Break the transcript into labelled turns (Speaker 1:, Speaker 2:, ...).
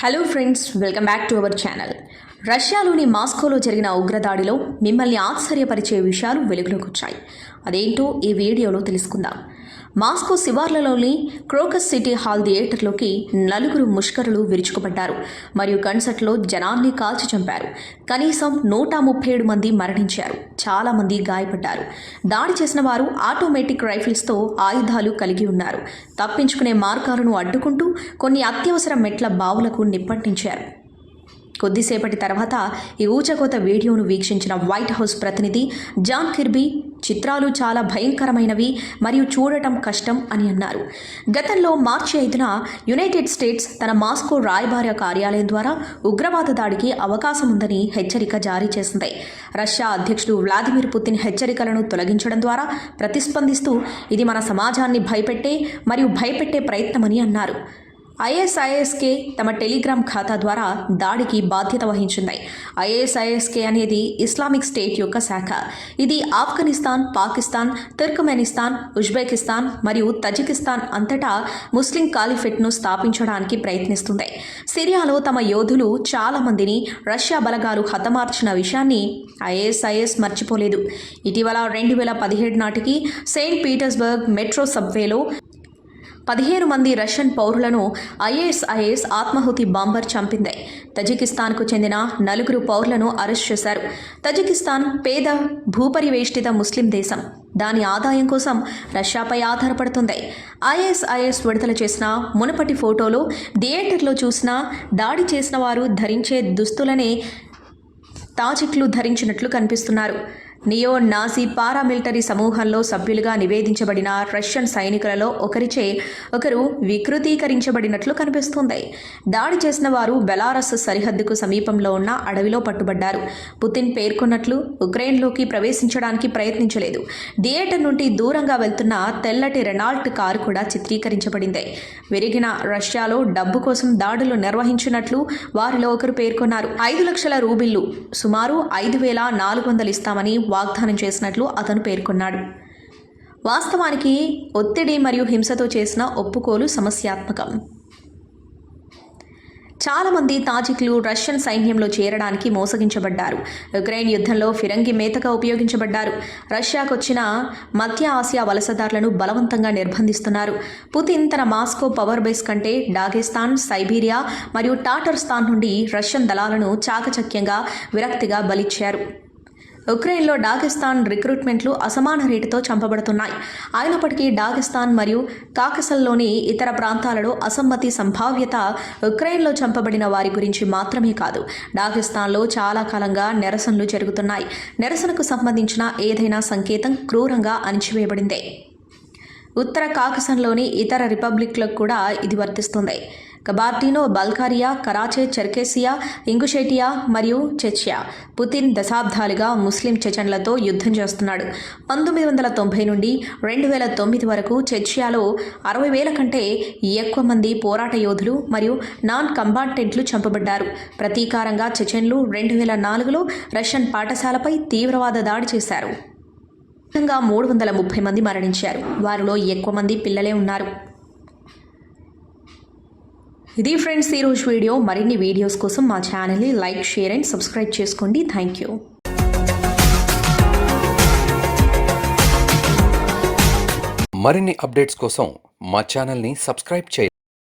Speaker 1: Hello friends welcome back to our channel రష్యాలోని మాస్కోలో జరిగిన ఉగ్రదాడిలో మిమ్మల్ని ఆశ్చర్యపరిచే విషయాలు వెలుగులోకి వచ్చాయి. అదేంటో ఈ వీడియోలో తెలుసుకుందాం. మాస్కో శివార్లలోని క్రోకస్ సిటీ హాల్ థియేటర్లోకి నలుగురు ముష్కరులు విరుచుకుపడ్డారు. మరియు కన్సర్ట్లో జనాన్ని కాల్చి చంపారు. కనీసం నూట ముప్పై ఏడు మంది మరణించారు. చాలామంది గాయపడ్డారు. దాడి చేసిన వారు ఆటోమేటిక్ రైఫిల్స్తో ఆయుధాలు కలిగి ఉన్నారు. తప్పించుకునే మార్గాలను అడ్డుకుంటూ కొన్ని అత్యవసర మెట్ల బావులకు నిప్పంటించారు కొద్దిసేపటి తర్వాత ఈ ఊచకోత వీడియోను వీక్షించిన వైట్ హౌస్ ప్రతినిధి జాన్ కిర్బీ చిత్రాలు చాలా భయంకరమైనవి మరియు చూడటం కష్టం అని అన్నారు. గతంలో మార్చి ఐదున యునైటెడ్ స్టేట్స్ తన మాస్కో రాయబార కార్యాలయం ద్వారా ఉగ్రవాద దాడికి అవకాశం ఉందని హెచ్చరిక జారీ చేసింది. రష్యా అధ్యక్షుడు వ్లాదిమిర్ పుతిన్ హెచ్చరికలను తొలగించడం ద్వారా ప్రతిస్పందిస్తూ ఇది మన సమాజాన్ని భయపెట్టే మరియు భయపెట్టే ప్రయత్నమని అన్నారు. ఐఎస్ఐఎస్కే తమ టెలిగ్రామ్ ఖాతా ద్వారా దాడికి బాధ్యత వహించింది. ఐఎస్ఐఎస్కే అనేది ఇస్లామిక్ స్టేట్ యొక్క శాఖ. ఇది ఆఫ్ఘనిస్తాన్ పాకిస్తాన్ తుర్కమెనిస్తాన్ ఉజ్బెకిస్తాన్ మరియు తజికిస్తాన్ అంతటా ముస్లిం కాలిఫెట్ను స్థాపించడానికి ప్రయత్నిస్తుంది. సిరియాలో తమ యోధులు చాలా మందిని రష్యా బలగాలు హతమార్చిన విషయాన్ని ఐఎస్ఐఎస్ మర్చిపోలేదు. ఇటీవల రెండు వేల పదిహేడు నాటికి సెయింట్ పీటర్స్బర్గ్ మెట్రో సబ్వేలో పదిహేను మంది రష్యన్ పౌరులను ఐఎస్ఐఎస్ ఆత్మాహుతి బాంబర్ చంపింది. తజికిస్తాన్కు చెందిన నలుగురు పౌరులను అరెస్ట్ చేశారు. తజికిస్తాన్ పేద భూపరివేష్టిత ముస్లిం దేశం. దాని ఆదాయం కోసం రష్యాపై ఆధారపడుతుంది. ఐఎస్ఐఎస్ విడుదల చేసిన మునుపటి ఫోటోలో థియేటర్లో చూసిన దాడి చేసిన వారు ధరించే దుస్తులనే తాజిక్లు ధరించినట్లు కనిపిస్తున్నారు. నియో నాజీ పారామిలిటరీ సమూహంలో సభ్యులుగా నివేదించబడిన రష్యన్ సైనికులలో ఒకరిచే ఒకరు వికృతీకరించబడినట్లు కనిపిస్తుంది. దాడి చేసిన వారు బెలారస్ సరిహద్దుకు సమీపంలో ఉన్న అడవిలో పట్టుబడ్డారు. పుతిన్ పేర్కొన్నట్లు ఉక్రెయిన్లోకి ప్రవేశించడానికి ప్రయత్నించలేదు. థియేటర్ నుండి దూరంగా వెళ్తున్న తెల్లటి రెనాల్ట్ కారు కూడా చిత్రీకరించబడింది. విరిగిన రష్యాలో డబ్బు కోసం దాడులు నిర్వహించినట్లు వారిలో ఒకరు పేర్కొన్నారు. ఐదు లక్షల రూబిళ్ళు సుమారు ఐదు వేల నాలుగు వందలు ఇస్తామని వాగ్దానం చేసినట్లు అతను పేర్కొన్నాడు. వాస్తవానికి ఒత్తిడి మరియు హింసతో చేసిన ఒప్పుకోలు సమస్యాత్మకం. చాలామంది తాజిక్లు రష్యన్ సైన్యంలో చేరడానికి మోసగించబడ్డారు. ఉక్రెయిన్ యుద్ధంలో ఫిరంగి మేతగా ఉపయోగించబడ్డారు. రష్యాకు వచ్చిన మధ్య ఆసియా వలసదారులను బలవంతంగా నిర్బంధిస్తున్నారు. పుతిన్ తన మాస్కో పవర్ బేస్ కంటే డాగెస్తాన్ సైబీరియా మరియు టాటర్స్థాన్ నుండి రష్యన్ దళాలను చాకచక్యంగా విరక్తిగా బలిచ్చారు. ఉక్రెయిన్లో డాగిస్తాన్ రిక్రూట్మెంట్లు అసమాన రేటుతో చంపబడుతున్నాయి. అయినప్పటికీ డాగిస్తాన్ మరియు కాకసల్లోని ఇతర ప్రాంతాలలో అసమ్మతి సంభావ్యత ఉక్రెయిన్లో చంపబడిన వారి గురించి మాత్రమే కాదు. డాగిస్తాన్లో చాలా కాలంగా నిరసనలు జరుగుతున్నాయి. నిరసనకు సంబంధించిన ఏదైనా సంకేతం క్రూరంగా అణిచివేయబడిందే. ఉత్తర కాకసంలోని ఇతర రిపబ్లిక్లకు కూడా ఇది వర్తిస్తుంది. కబార్టినో బల్గారియా కరాచే చెర్కేసియా ఇంగుషేటియా మరియు చెచియా పుతిన్ దశాబ్దాలుగా ముస్లిం చెచన్లతో యుద్ధం చేస్తున్నాడు. పంతొమ్మిది వందల తొంభై నుండి రెండు వేల తొమ్మిది వరకు చెచియాలో అరవై వేల కంటే ఎక్కువ మంది పోరాట యోధులు మరియు నాన్ కంబాటెంట్లు చంపబడ్డారు. ప్రతీకారంగా చెచెన్లు రెండు వేల నాలుగులో రష్యన్ పాఠశాలపై తీవ్రవాద దాడి చేశారు. మొత్తంగా మూడు వందల ముప్పై మంది మరణించారు. వారిలో ఎక్కువ మంది పిల్లలే ఉన్నారు. ఇది ఫ్రెండ్స్ ఈరోజు వీడియో. మరిన్ని వీడియోస్ కోసం మా ఛానల్ని లైక్ షేర్ అండ్ సబ్స్క్రైబ్ చేసుకోండి. Thank you.
Speaker 2: మరిన్ని అప్డేట్స్ కోసం మా ఛానల్ని సబ్స్క్రైబ్ చేయండి.